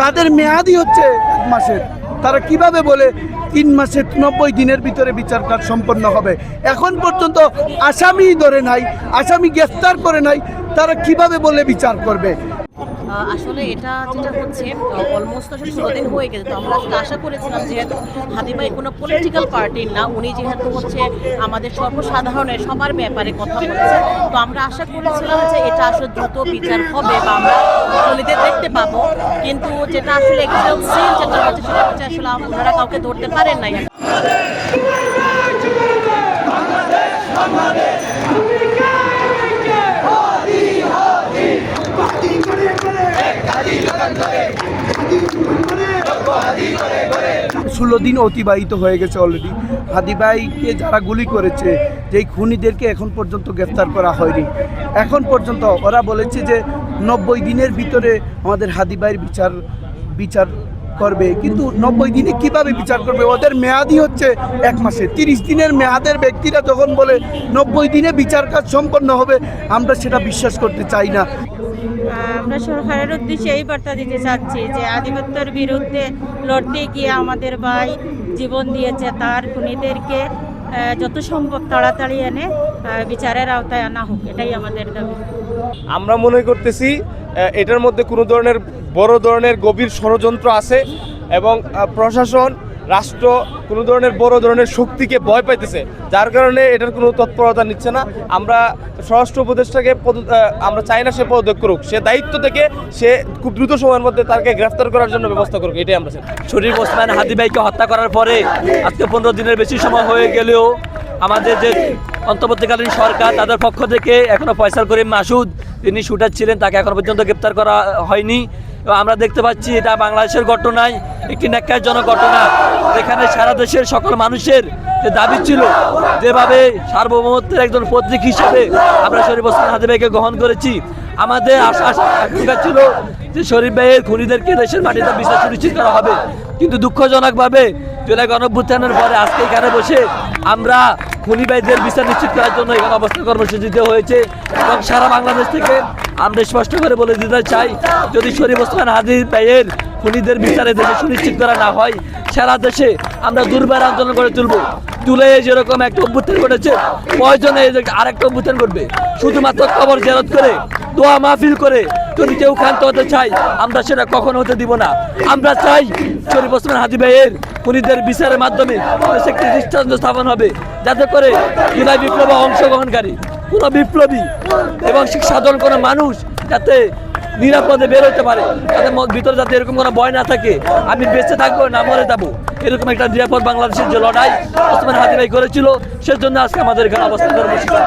তাদের মেয়াদই হচ্ছে এক মাসের। তারা কীভাবে বলে তিন মাসের নব্বই দিনের ভিতরে বিচার কাজ সম্পন্ন হবে? এখন পর্যন্ত আসামি ধরে নাই, আসামি গ্রেফতার করে নাই, তারা কীভাবে বলে বিচার করবে? আসলে এটা যেটা হচ্ছে অলমোস্ট আসলে ষোলো দিন হয়ে গেছে। তো আমরা আসলে আশা করেছিলাম যেহেতু হাদিবাই কোনো পলিটিক্যাল পার্টির না, উনি যেহেতু হচ্ছে আমাদের সর্বসাধারণের সবার ব্যাপারে কথা বলেছেন, তো আমরা আশা করেছিলাম যে এটা আসলে দ্রুত বিচার হবে বা আমরা দেখতে পাবো। কিন্তু যেটা আসলে যেটা হচ্ছে সেটা হচ্ছে আসলে ওনারা কাউকে ধরতে পারেন নাই। ষোলো দিন অতিবাহিত হয়ে গেছে অলরেডি হাদিবাইকে যারা গুলি করেছে, যেই খুনিদেরকে এখন পর্যন্ত গ্রেফতার করা হয়নি। এখন পর্যন্ত ওরা বলেছে যে নব্বই দিনের ভিতরে আমাদের হাদিবাইয়ের বিচার বিচার করবে। কিন্তু নব্বই দিনে কীভাবে বিচার করবে? ওদের মেয়াদি হচ্ছে এক মাসে। তিরিশ দিনের মেয়াদের ব্যক্তিরা যখন বলে নব্বই দিনে বিচার কাজ সম্পন্ন হবে, আমরা সেটা বিশ্বাস করতে চাই না। আমরা সরকারের উদ্দেশ্যে এই বার্তা দিতে চাচ্ছি যে আধিপত্যের বিরুদ্ধে লড়তে গিয়ে আমাদের ভাই জীবন দিয়েছে তার খুনিদেরকে। যত সম্ভব তাড়াতাড়ি এনে বিচারের আওতায় আনা হোক, এটাই আমাদের দাবি। আমরা মনে করতেছি এটার মধ্যে কোনো ধরনের বড় ধরনের গভীর ষড়যন্ত্র আছে এবং প্রশাসন রাষ্ট্র কোনো ধরনের বড় ধরনের শক্তিকে ভয় পাইতেছে, যার কারণে এটার কোনো তৎপরতা নিচ্ছে না। আমরা স্বরাষ্ট্র উপদেষ্টাকে পদ- আমরা চাই না সে পদত্যাগ করুক, সে দায়িত্ব থেকে সে খুব দ্রুত সময়ের মধ্যে তাকে গ্রেফতার করার জন্য ব্যবস্থা করুক, এটাই আমরা শরীফ ওসমান হাদি ভাইকে হত্যা করার পরে আজকে পনেরো দিনের বেশি সময় হয়ে গেলেও আমাদের যে অন্তর্বর্তীকালীন সরকার, তাদের পক্ষ থেকে এখনও ফয়সাল করিম মাসুদ তিনি শুটার ছিলেন, তাকে এখনও পর্যন্ত গ্রেপ্তার করা হয়নি। আমরা দেখতে পাচ্ছি এটা বাংলাদেশের ঘটনায় একটি ন্যাক্কারজনক ঘটনা। যেখানে সারা দেশের সকল মানুষের যে দাবি ছিল, যেভাবে সার্বভৌমত্বের একজন পত্রিক হিসাবে আমরা শরীফ ওসমান হাদি ভাইকে গ্রহণ করেছি, আমাদের আশা আকাঙ্ক্ষা ছিল যে শরীফ ভাইয়ের খুনিদেরকে দেশের মাটিতে বিচার সুনিশ্চিত করা হবে। কিন্তু দুঃখজনকভাবে জুলাই গণভ্যুত্থানের পরে আজকে এখানে বসে আমরা খুনি ভাইদের বিচার নিশ্চিত করার জন্য এখানে অবস্থান কর্মসূচি হয়েছে এবং সারা বাংলাদেশ থেকে আমরা স্পষ্ট করে বলে দিতে চাই, যদি শরীফ ওসমান হাদির ভাইয়ের খুনিদের বিচারে দেশে সুনিশ্চিত করা না হয়, সারা দেশে আমরা দুর্বার আন্দোলন করে তুলব। তুলে যেরকম একটা অভ্যুত্থান ঘটেছে প্রয়োজনে আরেকটা অভ্যুত্থান ঘটবে। শুধুমাত্র খবর জেরত করে, দোয়া মাহফিল করে, যদি কেউ ক্ষান্ত হতে চাই আমরা সেটা কখনো হতে দিব না। আমরা চাই শরীফ ওসমান হাজি ভাইয়ের খুনিদের বিচারের মাধ্যমে একটি দৃষ্টান্ত স্থাপন হবে, যাতে করে জুলাই বিপ্লবে অংশগ্রহণকারী, কোনো বিপ্লবী এবং সাধারণ কোনো মানুষ যাতে নিরাপদে বের হতে পারে। তাদের ভিতরে যাতে এরকম কোনো ভয় না থাকে, আমি বেঁচে থাকব না মরে যাব। এরকম একটা নিরাপদ বাংলাদেশের যে লড়াই ওসমান হাজিরাই করেছিল, সেজন্য আজকে আমাদের এখানে অবস্থান কর্মসূচি